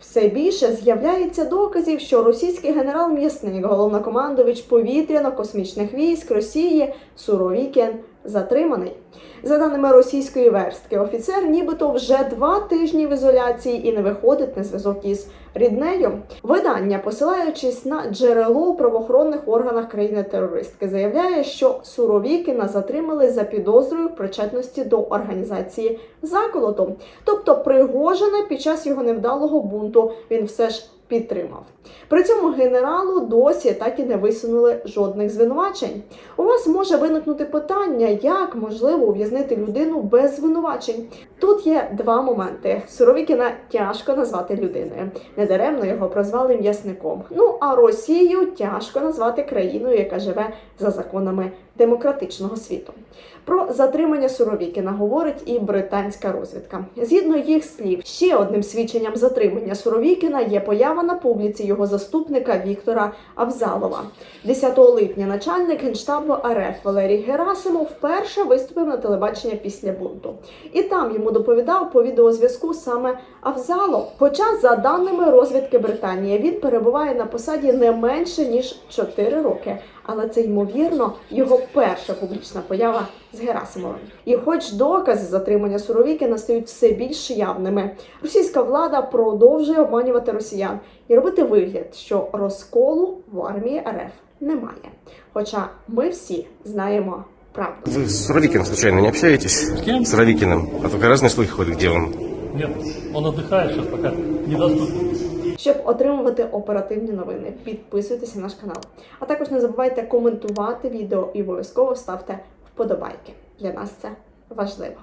Все більше з'являється доказів, що російський генерал М'ясник, головнокомандувач повітряно-космічних військ Росії Суровікін, затриманий. За даними російської верстки, офіцер нібито вже два тижні в ізоляції і не виходить на зв'язок із ріднею. Видання, посилаючись на джерело у правоохоронних органах країни-терористки, заявляє, що Суровікіна затримали за підозрою причетності до організації заколоту. Тобто Пригожина під час його невдалого бунту він все ж підтримав. При цьому генералу досі так і не висунули жодних звинувачень. У вас може виникнути питання, як можливо ув'язнити людину без звинувачень. Тут є два моменти. Суровікіна тяжко назвати людиною. Недаремно його прозвали м'ясником. Ну а Росію тяжко назвати країною, яка живе за законами демократичного світу. Про затримання Суровікіна говорить і британська розвідка. Згідно їх слів, ще одним свідченням затримання Суровікіна є поява на публіці його заступника Віктора Авзалова. 10 липня начальник генштабу РФ Валерій Герасимов вперше виступив на телебачення після бунту. І там йому доповідав по відеозв'язку саме Авзалов. Хоча, за даними розвідки Британії, він перебуває на посаді не менше ніж 4 роки Але це ймовірно його перша публічна поява з Герасимовим. І хоч докази затримання Суровікіна стають все більш явними, російська влада продовжує обманювати росіян і робити вигляд, що розколу в армії РФ немає. Хоча ми всі знаємо правду. Вы с Суровикиным случайно не общаетесь? С кем? С Суровикиным. А только разные слухи ходят, где он. Нет, он отдыхает сейчас пока недоступен. Щоб отримувати оперативні новини, підписуйтесь на наш канал. А також не забувайте коментувати відео і обов'язково ставте вподобайки. Для нас це важливо.